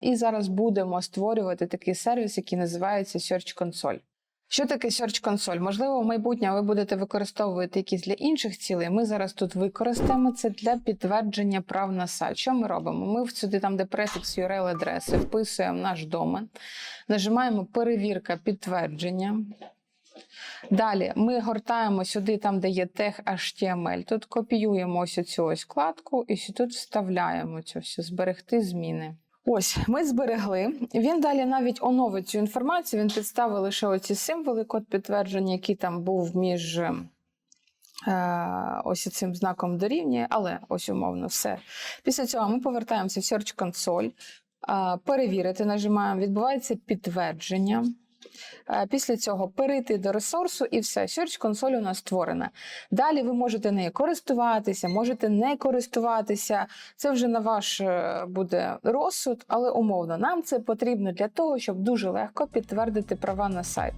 І зараз будемо створювати такий сервіс, який називається Search Console. Що таке Search Console? Можливо, в майбутнє ви будете використовувати якісь для інших цілей. Ми зараз тут використаємо це для підтвердження прав на сайт. Що ми робимо? Ми сюди, там, де префікс URL адреси, вписуємо наш домен, нажимаємо перевірка підтвердження. Далі ми гортаємо сюди, там, де є тег HTML. Тут копіюємо ось цю ось вкладку і тут вставляємо цю всю зберегти зміни. Ось ми зберегли. Він далі навіть оновить цю інформацію. Він підставив лише оці символи, код підтвердження, який там був між е, ось цим знаком дорівнює, але ось умовно все. Після цього ми повертаємося в Search Console, е, перевірити, нажимаємо, відбувається підтвердження. Е, Після цього перейти до ресурсу і все. Search консоль у нас створена. Далі ви можете нею користуватися, можете не користуватися. Це вже на ваш е, буде розсуд, але умовно нам це потрібно для того, щоб дуже легко підтвердити права на сайт.